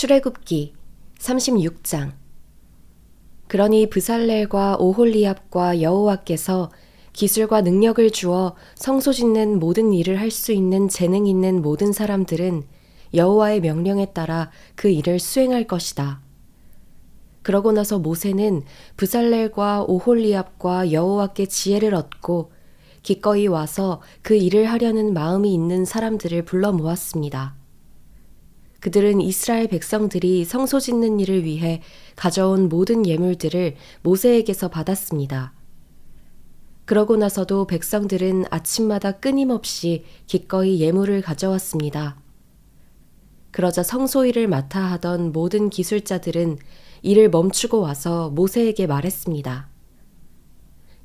출애굽기 36장 그러니 브살렐과 오홀리압과 여호와께서 기술과 능력을 주어 성소 짓는 모든 일을 할 수 있는 재능 있는 모든 사람들은 여호와의 명령에 따라 그 일을 수행할 것이다. 그러고 나서 모세는 브살렐과 오홀리압과 여호와께 지혜를 얻고 기꺼이 와서 그 일을 하려는 마음이 있는 사람들을 불러 모았습니다. 그들은 이스라엘 백성들이 성소 짓는 일을 위해 가져온 모든 예물들을 모세에게서 받았습니다. 그러고 나서도 백성들은 아침마다 끊임없이 기꺼이 예물을 가져왔습니다. 그러자 성소 일을 맡아 하던 모든 기술자들은 일을 멈추고 와서 모세에게 말했습니다.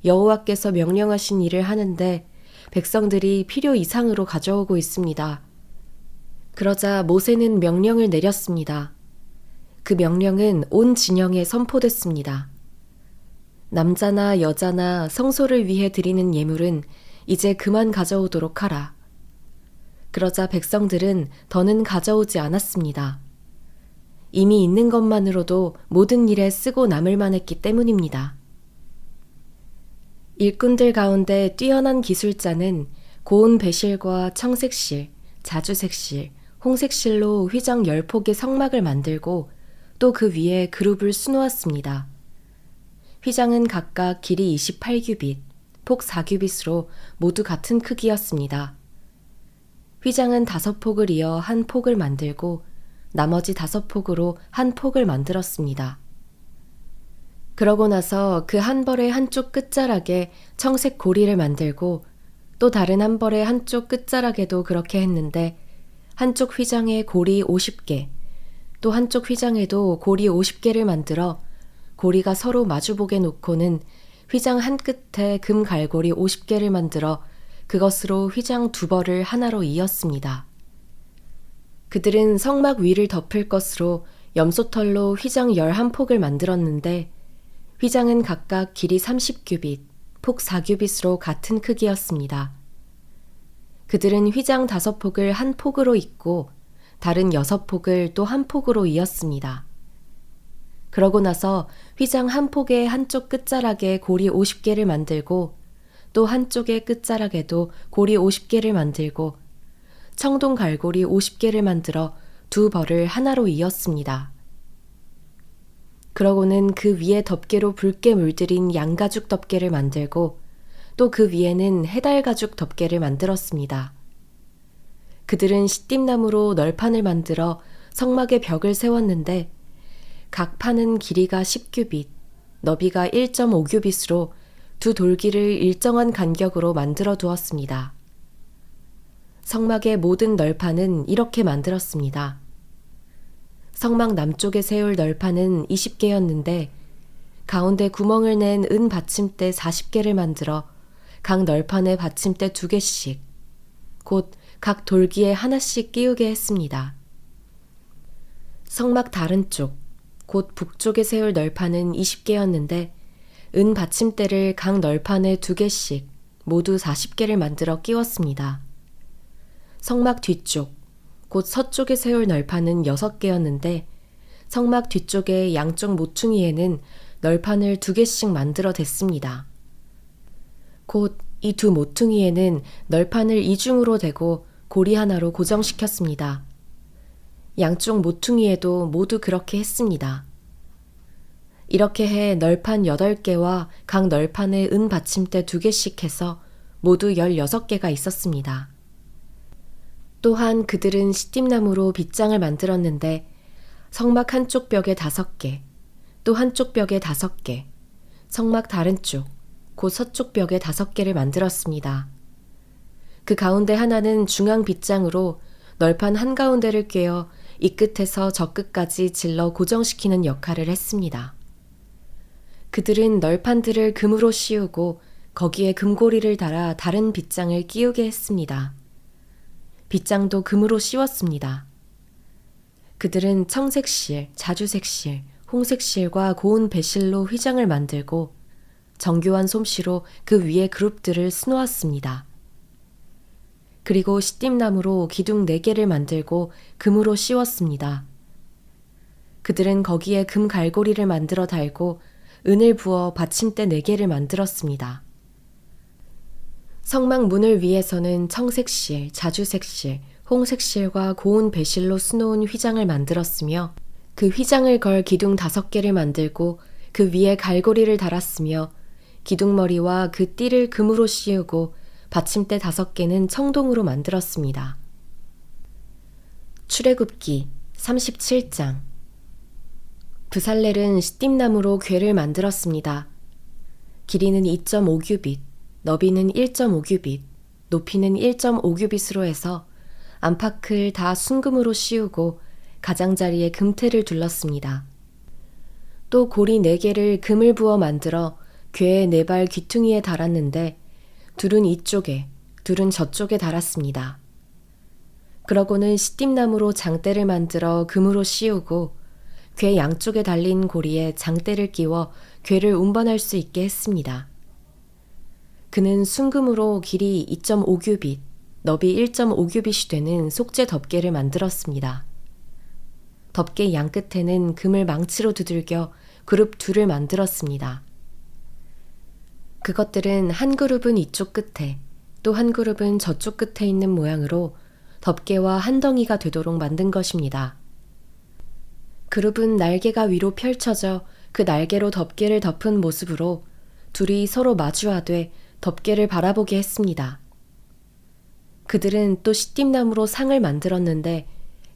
여호와께서 명령하신 일을 하는데 백성들이 필요 이상으로 가져오고 있습니다. 그러자 모세는 명령을 내렸습니다. 그 명령은 온 진영에 선포됐습니다. 남자나 여자나 성소를 위해 드리는 예물은 이제 그만 가져오도록 하라. 그러자 백성들은 더는 가져오지 않았습니다. 이미 있는 것만으로도 모든 일에 쓰고 남을 만했기 때문입니다. 일꾼들 가운데 뛰어난 기술자는 고운 배실과 청색실, 자주색실, 홍색실로 휘장 10폭의 성막을 만들고 또 그 위에 그룹을 수놓았습니다. 휘장은 각각 길이 28규빗, 폭 4규빗으로 모두 같은 크기였습니다. 휘장은 다섯 폭을 이어 한 폭을 만들고 나머지 다섯 폭으로 한 폭을 만들었습니다. 그러고 나서 그 한 벌의 한쪽 끝자락에 청색 고리를 만들고 또 다른 한 벌의 한쪽 끝자락에도 그렇게 했는데 한쪽 휘장에 고리 50개, 또 한쪽 휘장에도 고리 50개를 만들어 고리가 서로 마주보게 놓고는 휘장 한 끝에 금 갈고리 50개를 만들어 그것으로 휘장 두 벌을 하나로 이었습니다. 그들은 성막 위를 덮을 것으로 염소털로 휘장 11폭을 만들었는데 휘장은 각각 길이 30규빗, 폭 4규빗으로 같은 크기였습니다. 그들은 휘장 다섯 폭을 한 폭으로 잇고 다른 여섯 폭을 또 한 폭으로 이었습니다. 그러고 나서 휘장 한 폭의 한쪽 끝자락에 고리 50개를 만들고 또 한쪽의 끝자락에도 고리 50개를 만들고 청동 갈고리 50개를 만들어 두 벌을 하나로 이었습니다. 그러고는 그 위에 덮개로 붉게 물들인 양가죽 덮개를 만들고 또 그 위에는 해달 가죽 덮개를 만들었습니다. 그들은 시띠나무로 널판을 만들어 성막의 벽을 세웠는데 각 판은 길이가 10규빗, 너비가 1.5규빗으로 두 돌기를 일정한 간격으로 만들어 두었습니다. 성막의 모든 널판은 이렇게 만들었습니다. 성막 남쪽에 세울 널판은 20개였는데 가운데 구멍을 낸 은 받침대 40개를 만들어 각 널판에 받침대 2개씩, 곧 각 돌기에 하나씩 끼우게 했습니다. 성막 다른 쪽, 곧 북쪽에 세울 널판은 20개였는데 은 받침대를 각 널판에 2개씩 모두 40개를 만들어 끼웠습니다. 성막 뒤쪽, 곧 서쪽에 세울 널판은 6개였는데 성막 뒤쪽의 양쪽 모퉁이에는 널판을 두 개씩 만들어 댔습니다. 곧 이 두 모퉁이에는 널판을 이중으로 대고 고리 하나로 고정시켰습니다. 양쪽 모퉁이에도 모두 그렇게 했습니다. 이렇게 해 널판 8개와 각 널판에 은 받침대 2개씩 해서 모두 16개가 있었습니다. 또한 그들은 시띠나무로 빗장을 만들었는데 성막 한쪽 벽에 다섯 개, 또 한쪽 벽에 다섯 개, 성막 다른 쪽, 곧 서쪽 벽에 다섯 개를 만들었습니다. 그 가운데 하나는 중앙 빗장으로 널판 한가운데를 꿰어 이 끝에서 저 끝까지 질러 고정시키는 역할을 했습니다. 그들은 널판들을 금으로 씌우고 거기에 금고리를 달아 다른 빗장을 끼우게 했습니다. 빗장도 금으로 씌웠습니다. 그들은 청색실, 자주색실, 홍색실과 고운 배실로 휘장을 만들고 정교한 솜씨로 그 위에 그룹들을 수놓았습니다. 그리고 시띠나무로 기둥 4개를 만들고 금으로 씌웠습니다. 그들은 거기에 금 갈고리를 만들어 달고 은을 부어 받침대 네 개를 만들었습니다. 성막 문을 위해서는 청색실, 자주색실, 홍색실과 고운 배실로 수놓은 휘장을 만들었으며 그 휘장을 걸 기둥 다섯 개를 만들고 그 위에 갈고리를 달았으며 기둥머리와 그 띠를 금으로 씌우고 받침대 다섯 개는 청동으로 만들었습니다. 출애굽기 37장 부살렐은 시띠나무로 궤를 만들었습니다. 길이는 2.5규빗, 너비는 1.5규빗, 높이는 1.5규빗으로 해서 안팎을 다 순금으로 씌우고 가장자리에 금태를 둘렀습니다. 또 고리 네 개를 금을 부어 만들어 궤의 네 발 귀퉁이에 달았는데 둘은 이쪽에, 둘은 저쪽에 달았습니다. 그러고는 시띠나무로 장대를 만들어 금으로 씌우고 궤 양쪽에 달린 고리에 장대를 끼워 궤를 운반할 수 있게 했습니다. 그는 순금으로 길이 2.5규빗, 너비 1.5규빗이 되는 속죄 덮개를 만들었습니다. 덮개 양 끝에는 금을 망치로 두들겨 그룹 둘을 만들었습니다. 그것들은 한 그룹은 이쪽 끝에, 또 한 그룹은 저쪽 끝에 있는 모양으로 덮개와 한 덩이가 되도록 만든 것입니다. 그룹은 날개가 위로 펼쳐져 그 날개로 덮개를 덮은 모습으로 둘이 서로 마주하되 덮개를 바라보게 했습니다. 그들은 또 시띠나무로 상을 만들었는데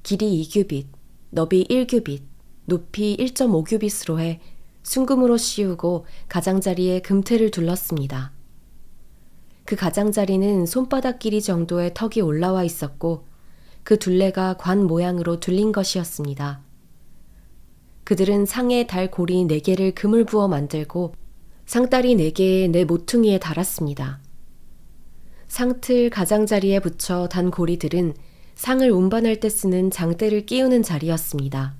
길이 2규빗, 너비 1규빗, 높이 1.5규빗으로 해 순금으로 씌우고 가장자리에 금태를 둘렀습니다. 그 가장자리는 손바닥 길이 정도의 턱이 올라와 있었고 그 둘레가 관 모양으로 둘린 것이었습니다. 그들은 상에 달 고리 네 개를 금을 부어 만들고 상다리 네 개의 내 모퉁이에 달았습니다. 상틀 가장자리에 붙여 단 고리들은 상을 운반할 때 쓰는 장대를 끼우는 자리였습니다.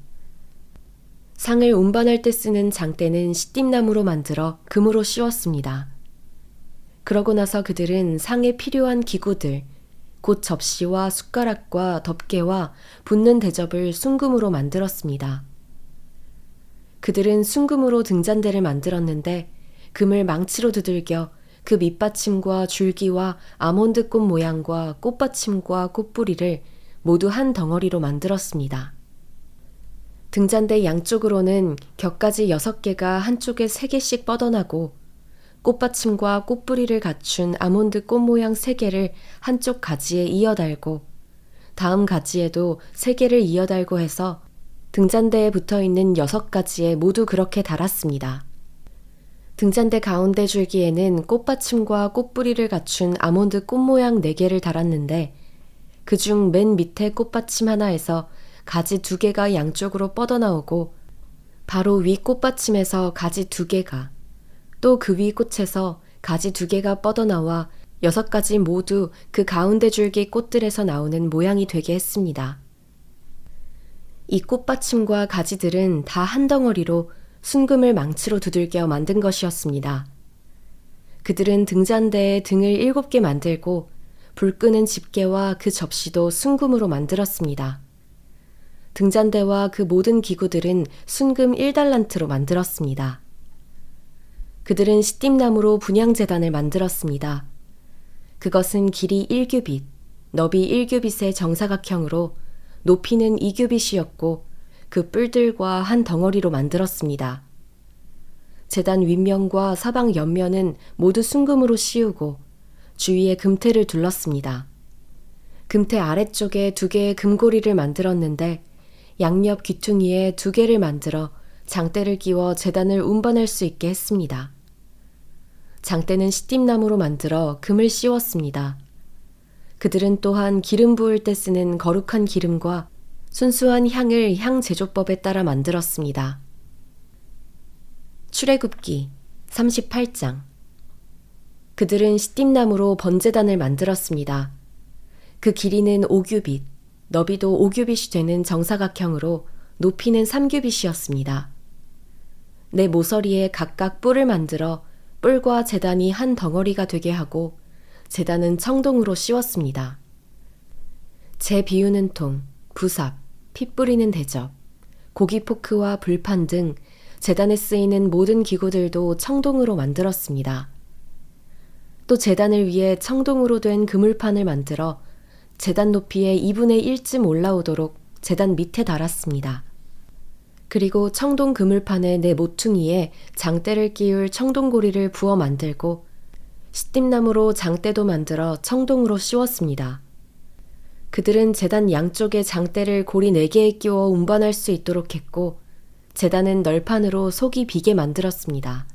상을 운반할 때 쓰는 장대는 시띠나무로 만들어 금으로 씌웠습니다. 그러고 나서 그들은 상에 필요한 기구들, 곧 접시와 숟가락과 덮개와 붓는 대접을 순금으로 만들었습니다. 그들은 순금으로 등잔대를 만들었는데 금을 망치로 두들겨 그 밑받침과 줄기와 아몬드 꽃 모양과 꽃받침과 꽃뿌리를 모두 한 덩어리로 만들었습니다. 등잔대 양쪽으로는 격가지 여섯 개가 한쪽에 세 개씩 뻗어나고 꽃받침과 꽃뿌리를 갖춘 아몬드 꽃 모양 세 개를 한쪽 가지에 이어달고 다음 가지에도 세 개를 이어달고 해서 등잔대에 붙어 있는 여섯 가지에 모두 그렇게 달았습니다. 등잔대 가운데 줄기에는 꽃받침과 꽃뿌리를 갖춘 아몬드 꽃 모양 네 개를 달았는데 그중 맨 밑에 꽃받침 하나에서 가지 두 개가 양쪽으로 뻗어나오고 바로 위 꽃받침에서 가지 두 개가 또 그 위 꽃에서 가지 두 개가 뻗어나와 여섯 가지 모두 그 가운데 줄기 꽃들에서 나오는 모양이 되게 했습니다. 이 꽃받침과 가지들은 다 한 덩어리로 순금을 망치로 두들겨 만든 것이었습니다. 그들은 등잔대에 등을 일곱 개 만들고 불 끄는 집게와 그 접시도 순금으로 만들었습니다. 등잔대와 그 모든 기구들은 순금 1달란트로 만들었습니다. 그들은 시띠나무로 분양재단을 만들었습니다. 그것은 길이 1규빗, 너비 1규빗의 정사각형으로 높이는 2규빗이었고 그 뿔들과 한 덩어리로 만들었습니다. 재단 윗면과 사방 옆면은 모두 순금으로 씌우고 주위에 금태를 둘렀습니다. 금태 아래쪽에 두 개의 금고리를 만들었는데 양옆 귀퉁이에 두 개를 만들어 장대를 끼워 재단을 운반할 수 있게 했습니다. 장대는 시띠나무로 만들어 금을 씌웠습니다. 그들은 또한 기름 부을 때 쓰는 거룩한 기름과 순수한 향을 향 제조법에 따라 만들었습니다. 출애굽기 38장 그들은 시띠나무로 번제단을 만들었습니다. 그 길이는 5규빗, 너비도 5규빗이 되는 정사각형으로 높이는 3규빗이었습니다. 내 모서리에 각각 뿔을 만들어 뿔과 재단이 한 덩어리가 되게 하고 재단은 청동으로 씌웠습니다. 재 비우는 통, 부삽, 피 뿌리는 대접, 고기 포크와 불판 등 재단에 쓰이는 모든 기구들도 청동으로 만들었습니다. 또 재단을 위해 청동으로 된 그물판을 만들어 재단 높이의 2분의 1쯤 올라오도록 재단 밑에 달았습니다. 그리고 청동 그물판의 내 모퉁이에 장대를 끼울 청동고리를 부어 만들고 시띠나무로 장대도 만들어 청동으로 씌웠습니다. 그들은 재단 양쪽에 장대를 고리 4개에 끼워 운반할 수 있도록 했고 재단은 널판으로 속이 비게 만들었습니다.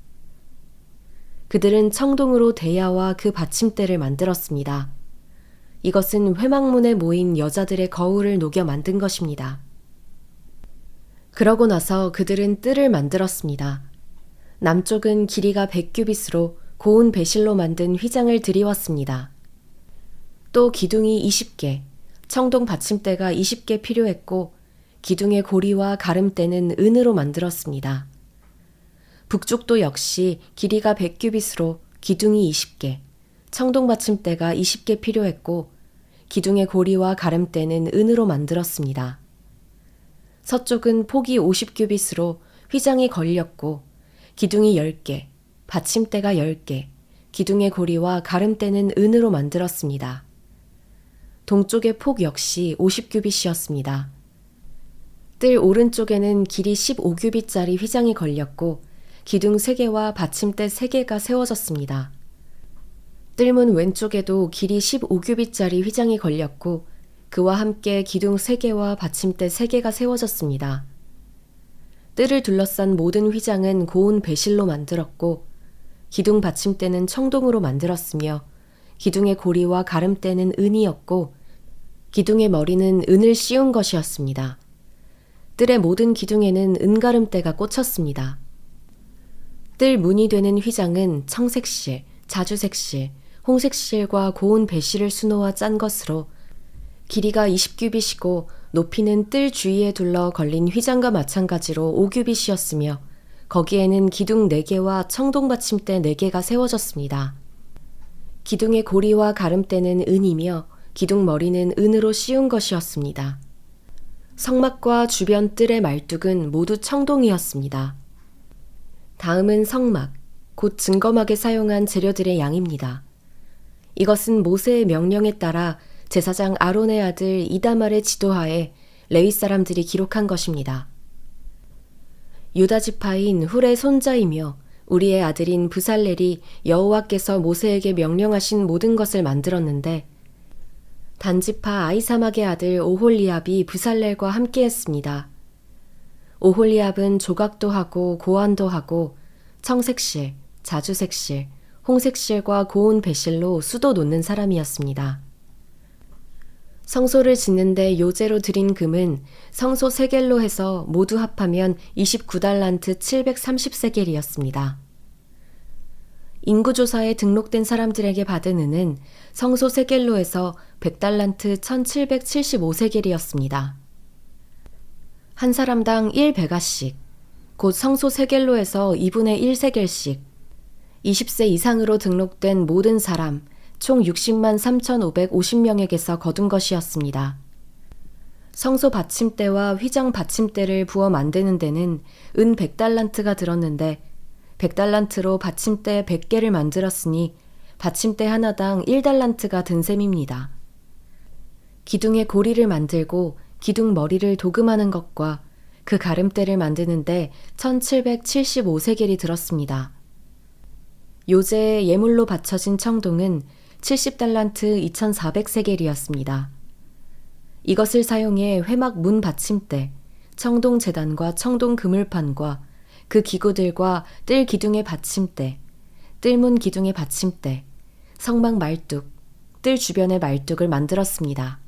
그들은 청동으로 대야와 그 받침대를 만들었습니다. 이것은 회막문에 모인 여자들의 거울을 녹여 만든 것입니다. 그러고 나서 그들은 뜰을 만들었습니다. 남쪽은 길이가 100규빗으로 고운 배실로 만든 휘장을 들이왔습니다. 또 기둥이 20개, 청동 받침대가 20개 필요했고 기둥의 고리와 가름대는 은으로 만들었습니다. 북쪽도 역시 길이가 100규빗으로 기둥이 20개, 청동 받침대가 20개 필요했고 기둥의 고리와 가름대는 은으로 만들었습니다. 서쪽은 폭이 50규빗으로 휘장이 걸렸고 기둥이 10개, 받침대가 10개, 기둥의 고리와 가름대는 은으로 만들었습니다. 동쪽의 폭 역시 50규빗이었습니다. 뜰 오른쪽에는 길이 15규빗짜리 휘장이 걸렸고 기둥 3개와 받침대 3개가 세워졌습니다. 뜰문 왼쪽에도 길이 15규빗짜리 휘장이 걸렸고 그와 함께 기둥 3개와 받침대 3개가 세워졌습니다. 뜰을 둘러싼 모든 휘장은 고운 배실로 만들었고 기둥 받침대는 청동으로 만들었으며 기둥의 고리와 가름대는 은이었고 기둥의 머리는 은을 씌운 것이었습니다. 뜰의 모든 기둥에는 은가름대가 꽂혔습니다. 뜰 문이 되는 휘장은 청색실, 자주색실, 홍색실과 고운 배실을 수놓아 짠 것으로 길이가 20규빗이고 높이는 뜰 주위에 둘러 걸린 휘장과 마찬가지로 5규빗이었으며 거기에는 기둥 4개와 청동 받침대 4개가 세워졌습니다. 기둥의 고리와 가름대는 은이며 기둥 머리는 은으로 씌운 것이었습니다. 성막과 주변 뜰의 말뚝은 모두 청동이었습니다. 다음은 성막, 곧 증거막에 사용한 재료들의 양입니다. 이것은 모세의 명령에 따라 제사장 아론의 아들 이다말의 지도하에 레위 사람들이 기록한 것입니다. 유다 지파인 훌의 손자이며 우리의 아들인 부살렐이 여호와께서 모세에게 명령하신 모든 것을 만들었는데 단지파 아이사막의 아들 오홀리압이 부살렐과 함께했습니다. 오홀리압은 조각도 하고 고안도 하고 청색실, 자주색실, 홍색실과 고운 배실로 수도 놓는 사람이었습니다. 성소를 짓는데 요제로 드린 금은 성소 세겔로 해서 모두 합하면 29달란트 730세겔이었습니다. 인구조사에 등록된 사람들에게 받은 은은 성소 세겔로 해서 100달란트 1775세겔이었습니다. 한 사람당 1베가씩, 곧 성소 세겔로 해서 2분의 1세겔씩, 20세 이상으로 등록된 모든 사람, 총 60만 3,550명에게서 거둔 것이었습니다. 성소 받침대와 휘장 받침대를 부어 만드는 데는 은 100달란트가 들었는데 100달란트로 받침대 100개를 만들었으니 받침대 하나당 1달란트가 든 셈입니다. 기둥의 고리를 만들고 기둥 머리를 도금하는 것과 그 가름대를 만드는데 1775세겔이 들었습니다. 요제의 예물로 바쳐진 청동은 70달란트 2400세겔이었습니다. 이것을 사용해 회막 문 받침대, 청동 재단과 청동 그물판과 그 기구들과 뜰 기둥의 받침대, 뜰문 기둥의 받침대, 성막 말뚝, 뜰 주변의 말뚝을 만들었습니다.